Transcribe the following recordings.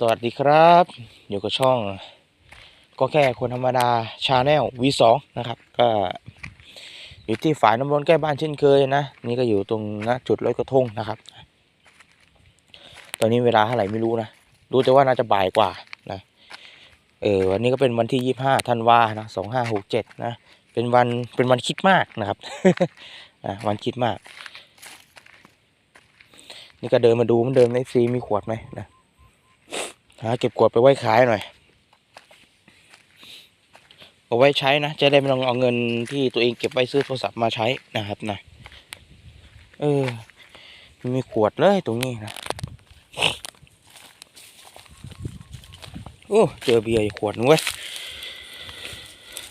สวัสดีครับ อยู่กับช่อง ก็แค่คนธรรมดาชาแนล V2 นะครับ ก็อยู่ที่ฝ่ายน้ำร้อนใกล้บ้านเช่นเคยนะ นี่ก็อยู่ตรงณจุดลอยกระทงนะครับ ตอนนี้เวลาเท่าไหร่ไม่รู้นะรู้แต่ว่าน่าจะบ่ายกว่านะเออวันนี้ก็เป็นวันที่ยี่ห้าธันวานะสองห้าหกเจ็ดนะเป็นวันเป็นวันคิดมากนะครับอะวันคิดมาก นี่ก็เดินมาดูมันเดิมในซีมีขวดไหมนะ หาเก็บขวดไปไว้ขายหน่อย เอาไว้ใช้นะ จะได้ไม่ต้องเอาเงินที่ตัวเองเก็บไว้ซื้อโทรศัพท์มาใช้นะครับนะ เออ มีขวดเลยตรงนี้นะ โอ้ เจอเบียร์ขวดนึงเว้ย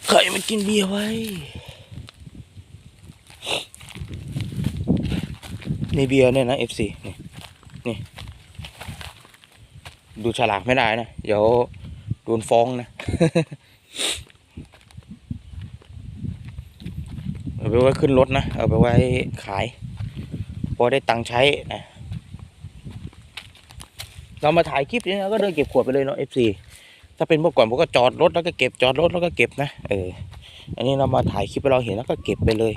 ใครมันกินเบียร์ไว้ ในเบียร์เนี่ยนะ FC นี่นี่ ดูฉลากไม่ได้นะ เดี๋ยวโดนฟ้องนะเอาไปไว้ขึ้นรถนะ เอาไปไว้ขาย พอได้ตังค์ใช้นะเรามาถ่ายคลิปนี้นะก็เดินเก็บขวดไปเลยเนาะ FC ถ้าเป็นเมื่อก่อนผมก็จอดรถแล้วก็เก็บจอดรถแล้วก็เก็บนะเอออันนี้เรามาถ่ายคลิปให้เราเห็นแล้วก็เก็บไปเลย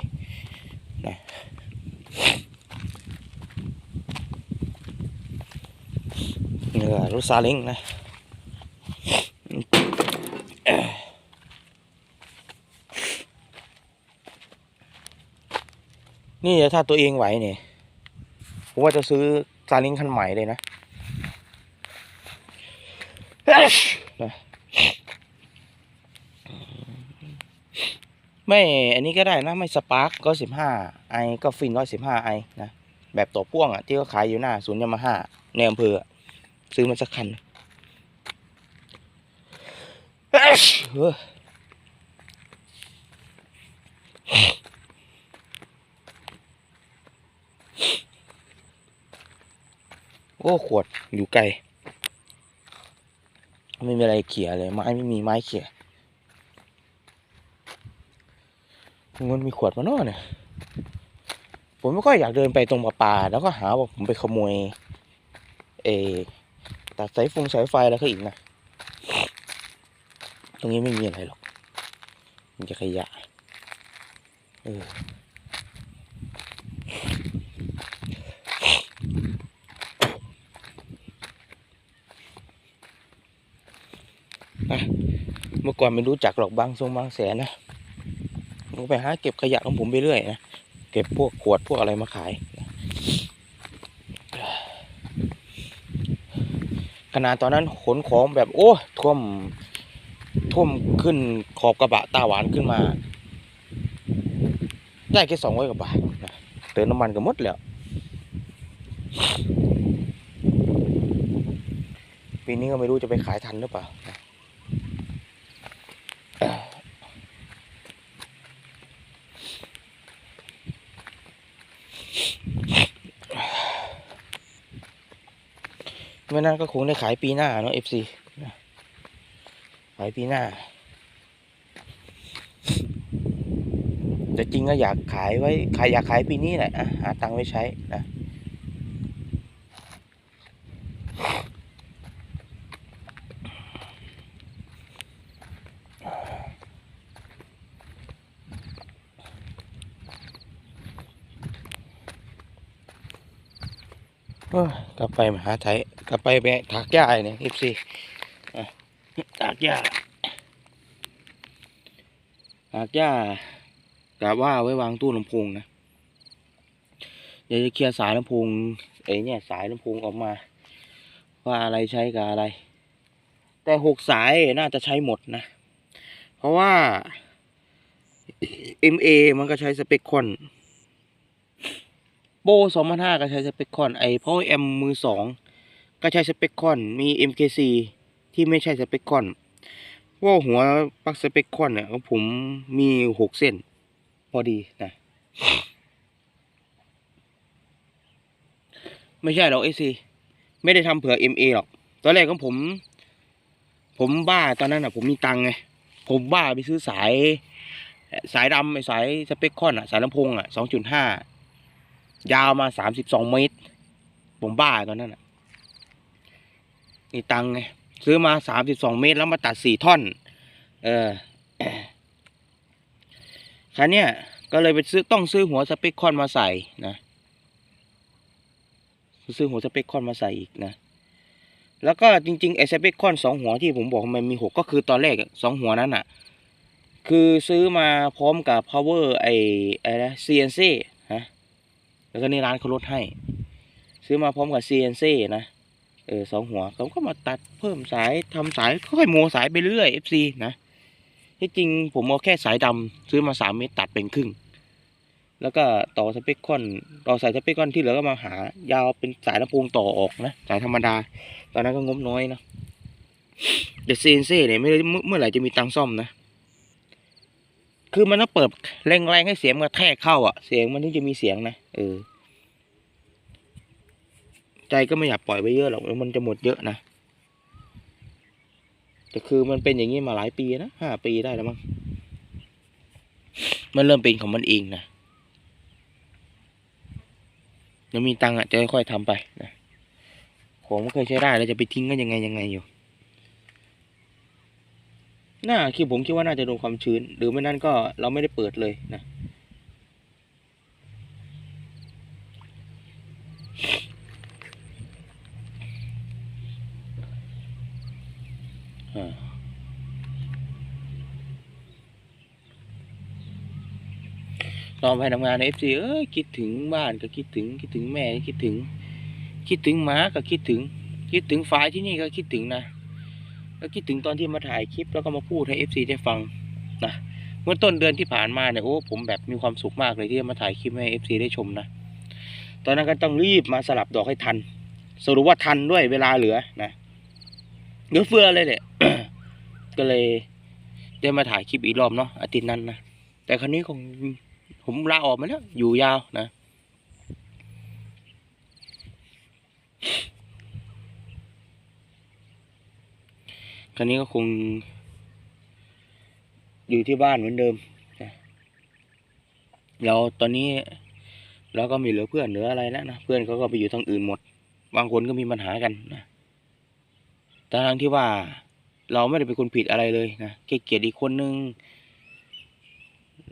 นะ นี่ก็รถซาเล้งนะนี่ถ้าตัวเองไหวเนี่ยผมว่าจะซื้อซาเล้งคันใหม่เลยนะไม่อันนี้ก็ได้นะ ไม่สปาร์กก็สิบห้าไอก็ฟินก็สิบห้าไอนะ แบบตัวพ่วงอะ ที่เขาขายอยู่หน้าศูนย์ยามาฮ่าในอำเภอ ซื้อมาสักคันโอ้ขวดอยู่ไกล ไม่มีอะไรเขี่ยเลย ไม้ไม่มีไม้เขี่ยมันมีขวดมาเนาะเนี่ยผมไม่ค่อยอยากเดินไปตรงป่าแล้วก็หาว่าผมไปขโมยเอ ตัดสายฟงสายไฟแล้วก็อีกนะ ตรงนี้ไม่มีอะไรหรอก มันจะขยะ เออนะเมื่อก่อนไม่รู้จักหรอกบางทรงบางแสนนะผมไปหาเก็บขยะของผมไปเรื่อยนะ เก็บพวกขวดพวกอะไรมาขายนะ ขนาดตอนนั้นขนของแบบโอ้ท่วมท่วมขึ้นขอบกระบะตาหวานขึ้นมา ได้แค่สองร้อยกว่าบาทนะเติมน้ำมันก็หมดแล้วปีนี้ก็ไม่รู้จะไปขายทันหรือเปล่านะ ไม่นั้นก็คงได้ขายปีหน้าเนาะ FC นะขายปีหน้า แต่จริงก็อยากขายไว้ขายอยากขายปีนี้แหละหาตังค์ไว้ใช้นะกลับไปมหาไทย กลับไปไปถากหญ้าเนี่ยเอฟซีถากหญ้าถากหญ้ากะว่าไว้วางตู้ลำโพงนะเดี๋ยวจะเคลียร์สายลำโพงไอ้เนี่ยสายลำโพงออกมา ว่าอะไรใช้กับอะไร แต่หกสายน่าจะใช้หมดนะ เพราะว่า MA มันก็ใช้สเปคคอนโบสองพันห้าก็ใช้สเปคคอนไอพราะแอมมือสอง ก็ใช้สเปคคอน มี MKC ที่ไม่ใช่สเปคคอนว่าหัวปลั๊กสเปคคอนเนี่ยของผมมีหกเส้น พอดีนะ ไม่ใช่หรอกเอซีไม่ได้ทำเผื่อ MA หรอก ตอนแรกของผม ผมบ้าตอนนั้นอะ ผมมีตังไง ผมบ้าไปซื้อสาย สายดำไอ้สายสเปคคอนอะ สายลำโพงอะสองจุดห้ายาวมาสามสิบสองเมตร ผมบ้าตอนนั้นอะ นี่ตังไงซื้อมาสามสิบสองเมตรแล้วมาตัดสี่ท่อน เออคันเนี้ยก็เลยไปซื้อต้องซื้อหัวสเปคคอนมาใส่นะซื้อหัวสเปคคอนมาใส่อีกนะแล้วก็จริงๆไอ้สเปคคอนสองหัวที่ผมบอกมันมีหกก็คือตอนแรกสองหัวนั้นอะ คือซื้อมาพร้อมกับ power ไอ้ไอ้นะ CNC ฮะแล้วก็นี่ร้านเขาลดให้ ซื้อมาพร้อมกับ CNC นะ เออสองหัวเขาก็มาตัดเพิ่มสายทำสายค่อยๆโมสายไปเรื่อย FC นะที่จริงผมเอาแค่สายดำซื้อมาสามเมตรตัดเป็นครึ่ง แล้วก็ต่อสเปคคอนต่อสายสเปคคอนที่เหลือก็มาหายาวเป็นสายลำโพงต่อออกนะสายธรรมดา ตอนนั้นก็งบน้อยนะแต่ CNC เนี่ยไม่รู้เมื่อไหร่จะมีตังซ่อมนะ คือมันต้องเปิดแรงๆให้เสียงมันกระแทกเข้าอะ เสียงมันถึงจะมีเสียงนะเออ ใจก็ไม่อยากปล่อยไปเยอะหรอกมันจะหมดเยอะนะแต่คือมันเป็นอย่างนี้มาหลายปีนะห้าปีได้แล้วมั้งมันเริ่มเป็นของมันเองนะยังมีตังค์อะจะค่อยๆทำไปนะของไม่เคยใช้ได้แล้วจะไปทิ้งกันยังไงยังไงอยู่น่าคิดผมคิดว่าน่าจะโดนความชื้น หรือไม่นั่นก็เราไม่ได้เปิดเลยนะ ตอนไปทำงานในเอฟซีเอ้ยคิดถึงบ้านก็คิดถึงคิดถึงแม่คิดถึง คิดถึงหมาก็คิดถึง คิดถึงฝ่ายที่นี่ก็คิดถึงนะแล้วคิดถึงตอนที่มาถ่ายคลิปแล้วก็มาพูดให้เอฟซีได้ฟังนะเมื่อต้นเดือนที่ผ่านมาเนี่ยโอ้ผมแบบมีความสุขมากเลยที่มาถ่ายคลิปให้เอฟซีได้ชมนะตอนนั้นก็ต้องรีบมาสลับดอกให้ทัน สรุปว่าทันด้วยเวลาเหลือนะเหลือเฟือเลยเนี่ยก็เลยได้มาถ่ายคลิปอีกรอบเนาะอาทิตย์นั้นนะแต่ครั้นี้คง ผมลาออกมาแล้วอยู่ยาวนะ ครั้นี้ก็คง อยู่ที่บ้านเหมือนเดิมนะเราตอนนี้เราก็มีเหลือเพื่อนเหลืออะไรแล้วนะเพื่อนเขาก็ไปอยู่ทางอื่นหมด บางคนก็มีปัญหากันนะแต่ทั้งที่ว่าเราไม่ได้เป็นคนผิดอะไรเลยนะแค่เกลียดอีกคนนึง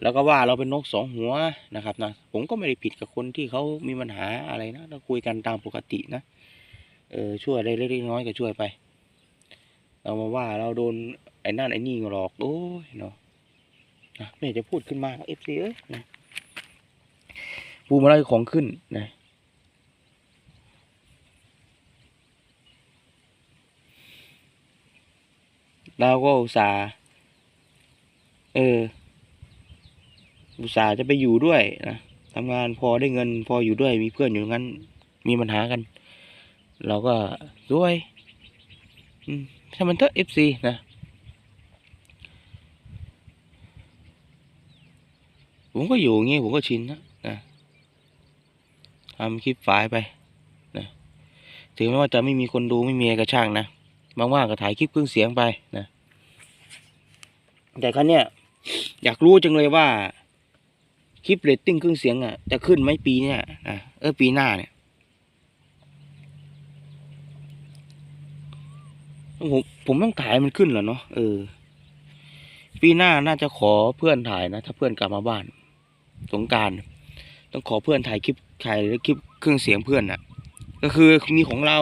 แล้วก็ว่าเราเป็นนกสองหัวนะครับนะผมก็ไม่ได้ผิดกับคนที่เขามีปัญหาอะไรนะเราคุยกันตามปกตินะเออช่วยอะไรเล็กน้อยก็ช่วยไปเรามาว่าเราโดนไอ้นั่นไอ้นี่หลอกโอ้ยเนาะนะไม่จะพูดขึ้นมาเอฟซีเอ้ยนะปูมาไล่ของขึ้นนะเราก็อุตส่าห์เออ อุตส่าห์จะไปอยู่ด้วยนะทำงานพอได้เงินพออยู่ด้วยมีเพื่อนอยู่งั้น มีปัญหากัน เราก็ด้วยอืมถ้ามันเถอะเอฟซีนะผมก็อยู่อย่างงี้ผมก็ชินนะนะทำคลิปฝายไปนะถึงแม้ว่าจะไม่มีคนดูไม่มีอะไรกระช่างนะบางว่างๆก็ถ่ายคลิปเครื่องเสียงไปนะแต่ครั้งเนี้ยอยากรู้จังเลยว่า คลิปเรตติ้งเครื่องเสียงอะจะขึ้นไหมปีเนี้ยนะเออปีหน้าเนี่ยผมผมต้องถ่ายมันขึ้นเหรอเนาะเออ ปีหน้าน่าจะขอเพื่อนถ่ายนะ ถ้าเพื่อนกลับมาบ้านสงการต้องขอเพื่อนถ่ายคลิปถ่ายคลิปเครื่องเสียงเพื่อนน่ะ ก็คือมีของเรา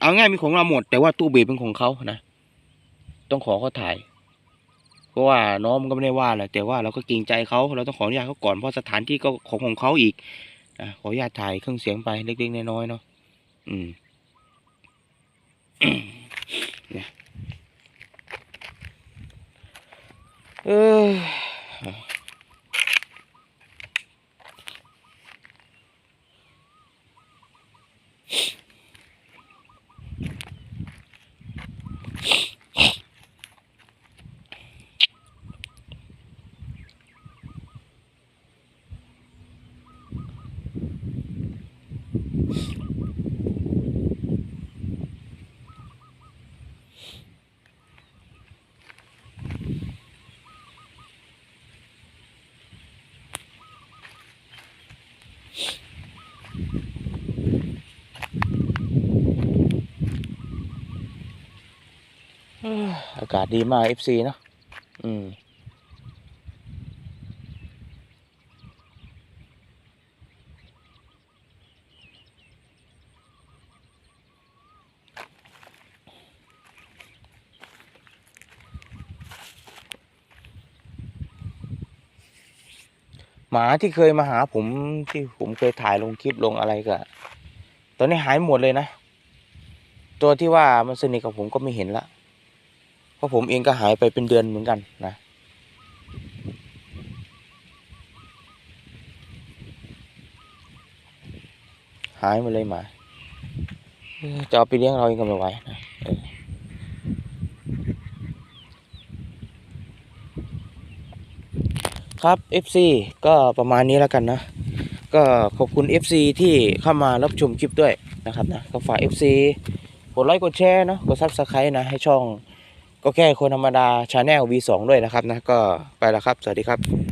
เอาง่ายมีของเราหมด แต่ว่าตู้เบสเป็นของเขานะต้องขอเขาถ่าย เพราะว่าน้องมันก็ไม่ได้ว่าแหละแต่ว่าเราก็เกรงใจเขาเราต้องขออนุญาตเขาก่อนเพราะสถานที่ก็ของของเขาอีกนะขออนุญาตถ่ายเครื่องเสียงไปเล็กๆน้อยๆเนาะอืมเนี่ยเออากาศดีมาก FC เนอะอืมหมาที่เคยมาหาผมที่ผมเคยถ่ายลงคลิปลงอะไรก็ตอนนี้หายหมดเลยนะ ตัวที่ว่ามันสนิทกับผมก็ไม่เห็นละ ราะผมเองก็หายไปเป็นเดือนเหมือนกันนะหายมดเลยหมาจะเอาไปเลี้ยงเราเองก็ไม่ไหวนะครับ FC ก็ประมาณนี้แล้วกันนะ ก็ขอบคุณ FC ที่เข้ามารับชมคลิปด้วยนะครับนะก็ฝาก FC กดไลค์กดแชร์นะกดซับสไครต์นะให้ช่อง ก็แค่คนธรรมดาชาแนล V2 ด้วยนะครับนะก็ไปแล้วครับ สวัสดีครับ